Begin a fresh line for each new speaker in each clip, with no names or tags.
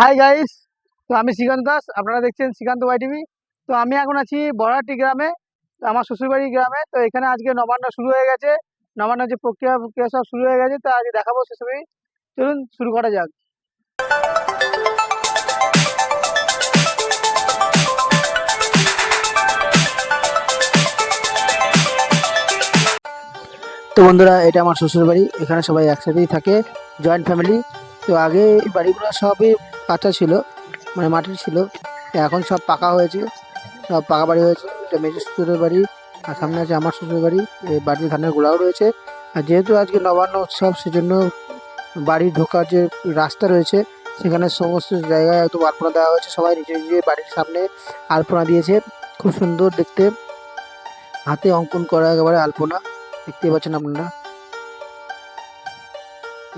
Hi guys তো আমি শ্রীকান্ত দাস, আপনারা দেখছেন শ্রীকান্ত ওয়াই টিভি তো আমি এখন আছি বড়হাটি গ্রামে, আমার শ্বশুরবাড়ি গ্রামে। তো এখানে আজকে নবান্ন শুরু হয়ে গেছে। নবান্ন যে প্রক্রিয়া প্রক্রিয়া সব শুরু হয়ে গেছে, তো আজকে দেখাবো শ্বশুরবাড়ি। চলুন শুরু করা যাক। তো বন্ধুরা, এটা আমার শ্বশুরবাড়ি। এখানে সবাই একসাথেই থাকে জয়েন্ট ফ্যামিলি তো আগে বাড়িগুলো সবই কাঁচা ছিল মানে মাটির ছিল। এখন সব পাকা হয়েছে, সব পাকা বাড়ি হয়েছে। এটা মেজর শ্বশুরের বাড়ি, আর সামনে আছে আমার শ্বশুর বাড়ি বাড়ির ধানের গোড়াও রয়েছে। আর যেহেতু আজকে নবান্ন উৎসব, সেজন্য বাড়ি ঢোকার যে রাস্তা রয়েছে, সেখানে সমস্ত জায়গায় একদম আলপনা দেওয়া হয়েছে। সবাই নিজে নিজের বাড়ির সামনে আলপনা দিয়েছে। খুব সুন্দর দেখতে। হাতে অঙ্কন করা একেবারে আলপনা। দেখতে পাচ্ছেন আপনারা।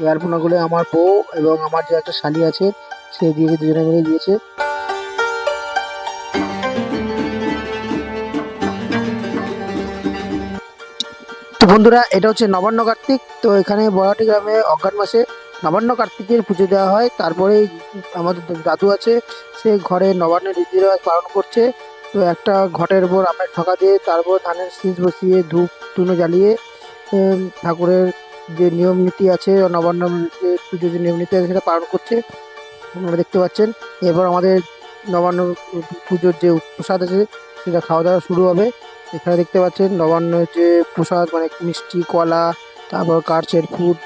এই আলপনাগুলো আমার বউ এবং আমার যে একটা শালি আছে সে দিয়েছে দুজনে মিলে দিয়েছে তো বন্ধুরা, এটা হচ্ছে নবান্ন কার্তিক। তো এখানে বড়াটি গ্রামে অজ্ঞান মাসে নবান্ন কার্তিকের পুজো দেওয়া হয়। তারপরে আমাদের দাদু আছে, সে ঘরে নবান্নের রীতি রেওয়াজ পালন করছে। তো একটা ঘটের উপর আমের ঠকা দিয়ে তারপর ধানের শীষ বসিয়ে ধূপ ধুনো জ্বালিয়ে ঠাকুরের যে নিয়ম নীতি আছে, নবান্ন পুজোর যে নিয়ম নীতি আছে, সেটা পালন করছে। আপনারা দেখতে পাচ্ছেন। এরপর আমাদের নবান্ন পুজোর যে প্রসাদ আছে, সেটা খাওয়া দাওয়া শুরু হবে। এখানে দেখতে পাচ্ছেন নবান্নের যে প্রসাদ মানে মিষ্টি, কলা, তারপর কার্চের ফুট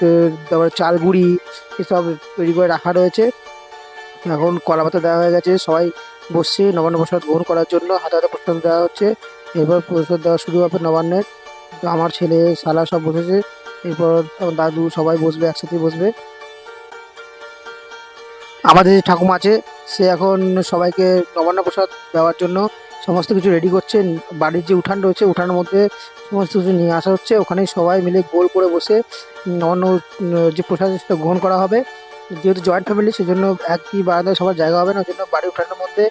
তারপর চালগুড়ি, এসব তৈরি করে রাখা রয়েছে। এখন কলা পাতা দেওয়া হয়ে গেছে। সবাই বসছে নবান্ন প্রসাদ গ্রহণ করার জন্য হাতে হাতে প্রসাদ দেওয়া হচ্ছে। এরপর প্রসাদ দেওয়া শুরু হবে নবান্নের। আমার ছেলে, শালা সব বসেছে। এরপর দাদু সবাই বসবে একসাথে বসবে। আমাদের যে ঠাকুমা আছে, সে এখন সবাইকে নবান্ন প্রসাদ দেওয়ার জন্য সমস্ত কিছু রেডি করছে। বাড়ির যে উঠান রয়েছে, উঠানের মধ্যে সমস্ত কিছু নিয়ে আসা হচ্ছে। ওখানেই সবাই মিলে গোল করে বসে নবান্ন যে প্রসাদ সেটা গ্রহণ করা হবে। যেহেতু জয়েন্ট ফ্যামিলি সেজন্য একই বারান্দায় সবার জায়গা হবে না, ওই জন্য বাড়ির উঠানের মধ্যে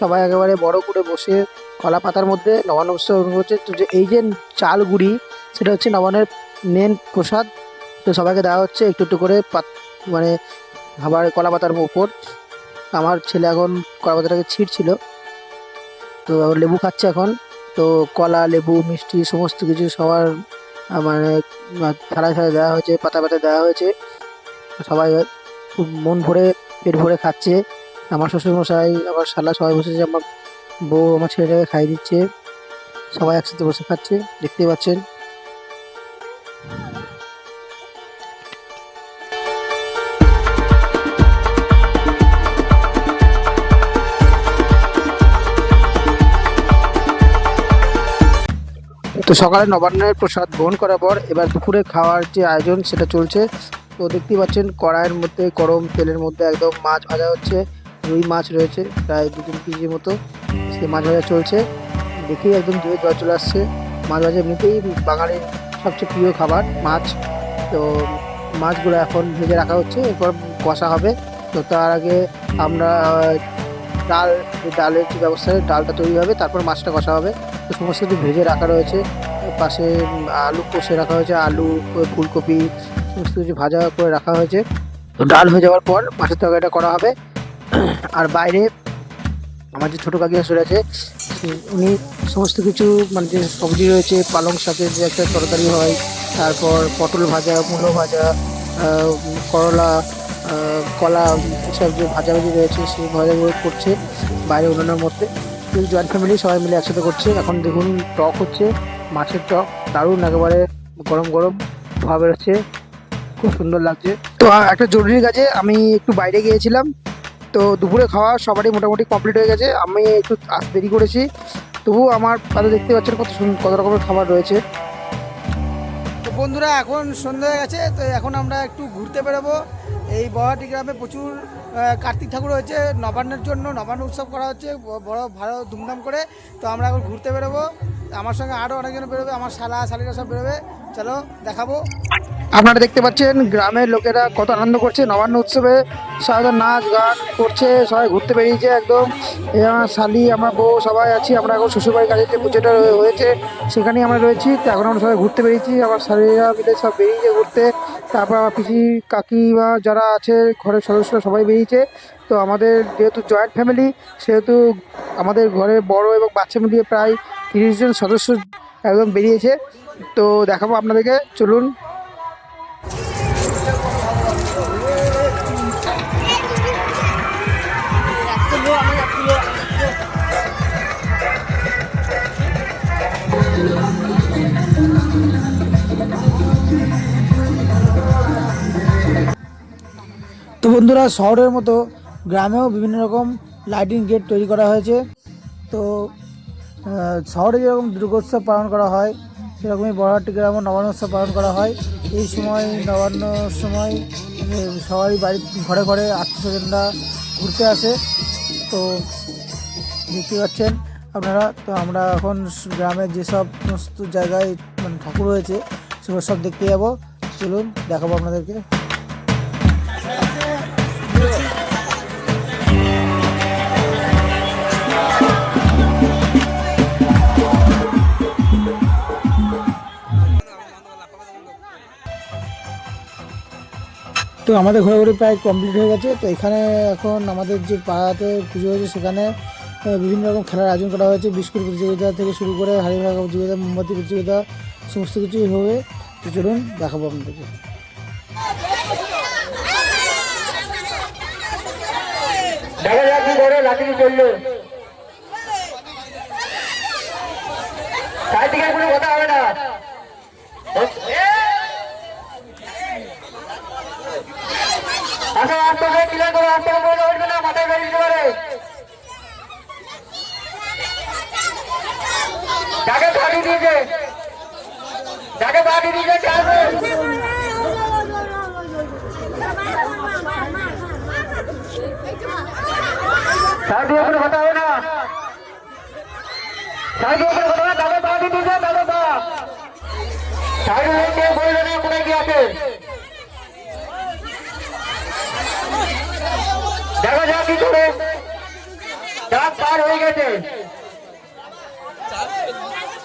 সবাই একেবারে বড় করে বসে কলা পাতার মধ্যে নবান্ন উৎসব করছে। তো যে এই যে চাল গুড়ি, সেটা হচ্ছে নবান্নের মেন প্রসাদ। তো সবাইকে দেওয়া হচ্ছে একটু একটু করে মানে খাবার কলা পাতার উপর। আমার ছেলে এখন কলা পাতাটাকে ছিঁড়ছিল তো লেবু খাচ্ছে এখন। তো কলা লেবু মিষ্টি সমস্ত কিছু সবার মানে আহ, থালায় থালায় দেওয়া হয়েছে পাতা পাতা দেওয়া হয়েছে। সবাই খুব মন ভরে পেট ভরে খাচ্ছে। আমার শ্বশুরমশাই আমার শালা সবাই বসেছে আমার বউ আমার ছেলেটাকে খাইয়ে দিচ্ছে। সবাই একসাথে বসে খাচ্ছে। দেখতেই পাচ্ছেন। তো সকালে নবান্নের প্রসাদ গ্রহণ করার পর এবার দুপুরে খাওয়ার যে আয়োজন সেটা চলছে। তো দেখতেই পাচ্ছেন, কড়াইয়ের মধ্যে গরম তেলের মধ্যে একদম মাছ ভাজা হচ্ছে, রুই মাছ রয়েছে, প্রায় দু তিন কেজির মতো সে মাছ ভাজা চলছে। দেখেই একদম দুয়ে জল চলে আসছে। মাছ ভাজা এমনিতেই বাঙালির সবচেয়ে প্রিয় খাবার, মাছ। তো মাছগুলো এখন ভেজে রাখা হচ্ছে, এরপর কষা হবে। তো তার আগে আমরা ডাল ডালের যে ব্যবস্থা ডালটা তৈরি হবে, তারপর মাছটা কষা হবে। তো সমস্ত কিছু ভেজে রাখা রয়েছে। পাশে আলু কষে রাখা হয়েছে, আলু, ফুলকপি, সমস্ত কিছু ভাজা করে রাখা হয়েছে। তো ডাল হয়ে যাওয়ার পর মাছের তরকারিটা করা হবে। আর বাইরে আমার যে ছোটো কাকি আসলে আছে, উনি সমস্ত কিছু মানে যে সবজি রয়েছে, পালং শাকের যে একটা তরকারি হয়, তারপর পটল ভাজা, মূলো ভাজা করলা কলা এসব যে ভাজাভাজি রয়েছে, সেই ভাজাগুলো করছে বাইরে উনানের মধ্যে। জয়েন্ট ফ্যামিলি সবাই মিলে একসাথে করছে। এখন দেখুন, টক হচ্ছে, মাছের টক, দারুণ একেবারে গরম গরম ভাবে হচ্ছে খুব সুন্দর লাগছে। তো একটা জরুরি কাজে আমি একটু বাইরে গিয়েছিলাম। তো, দুপুরে খাওয়া সবারই মোটামুটি কমপ্লিট হয়ে গেছে। আমি একটু আসতে দেরি করেছি। তবু আমার পাতে দেখতে পাচ্ছেন কত কত রকমের খাবার রয়েছে। তো বন্ধুরা, এখন সন্ধ্যা হয়ে গেছে। তো এখন আমরা একটু ঘুরতে বেরোবো। এই বহাটি গ্রামে প্রচুর কার্তিক ঠাকুর হয়েছে, নবান্নের জন্য নবান্ন উৎসব করা হচ্ছে বড় ভালো ধুমধাম করে। তো আমরা এখন ঘুরতে বেরোবো। আমার সঙ্গে আরও অনেকজন বেরোবে, আমার শালা, শালিরা সব বেরোবে। চলো, দেখাবো। আপনারা দেখতে পাচ্ছেন, গ্রামের লোকেরা কত আনন্দ করছে। নবান্ন উৎসবে সবাই নাচ, গান করছে, সবাই ঘুরতে বেরিয়েছে একদম। আমার শালি, আমার বউ, সবাই আছি। আমরা এখন শ্বশুরবাড়ির কাছে যে পুজোটা হয়েছে সেখানেই আমরা রয়েছি। তো এখন আমরা সবাই ঘুরতে বেরিয়েছি। আমার শালিরা মিলে সব বেরিয়েছে ঘুরতে। তারপর আমার পিসি, কাকি বা যারা আছে, ঘরের সদস্যরা সবাই বেরিয়েছে। তো তো আমাদের যেহেতু জয়েন্ট ফ্যামিলি সেহেতু আমাদের ঘরে বড় এবং বাচ্চা মিলিয়ে প্রায় তিরিশ জন সদস্য একদম বেরিয়েছে। তো দেখাবো আপনাদেরকে। চলুন। বন্ধুরা, শহরের মতো গ্রামেও বিভিন্ন রকম লাইটিং গেট তৈরি করা হয়েছে। তো শহরে যেরকম দুর্গোৎসব পালন করা হয়, সেরকমই গ্রামও নবান্ন উৎসব পালন করা হয়। এই সময়, নবান্নর সময় সবাই বাড়ি, ঘরে ঘরে আত্মীয়স্বজনরা ঘুরতে আসে। তো, দেখতে পাচ্ছেন আপনারা, তো আমরা এখন গ্রামের যেসব সমস্ত জায়গায় মানে ঠাকুর রয়েছে, সেগুলো সব দেখতে যাব। চলুন, দেখাবো আপনাদেরকে। তো আমাদের ঘোরাঘুরি প্রায় কমপ্লিট হয়ে গেছে। তো এখানে এখন আমাদের যে পাড়াতে পুজো হয়েছে, সেখানে বিভিন্ন রকম খেলার আয়োজন করা হয়েছে। বিস্কুট প্রতিযোগিতা থেকে শুরু করে হাড়ি ভাঙা প্রতিযোগিতা, মোমবাতি প্রতিযোগিতা, সমস্ত কিছুই হবে। তো চলুন, দেখাবো আপনাদেরকে।
কোনো কথা হবে না। আসো আস্তে করে ক্লিয়ার করো করে উঠবে না, মাথায় দিতে পারে। যাকে বাড়ি দিয়েছে, যাকে বাড়ি দিয়েছে আসবে। দিয়ে কোনো কথা হবে না। সাইড দিয়ে কথা হবে না তাহলে বাড়ি দিয়েছে তাহলে বা সাইড হয়ে বলবে না কোথায় কি আছে। দেখা যাক কি করে। চাপ পার হয়ে গেছে।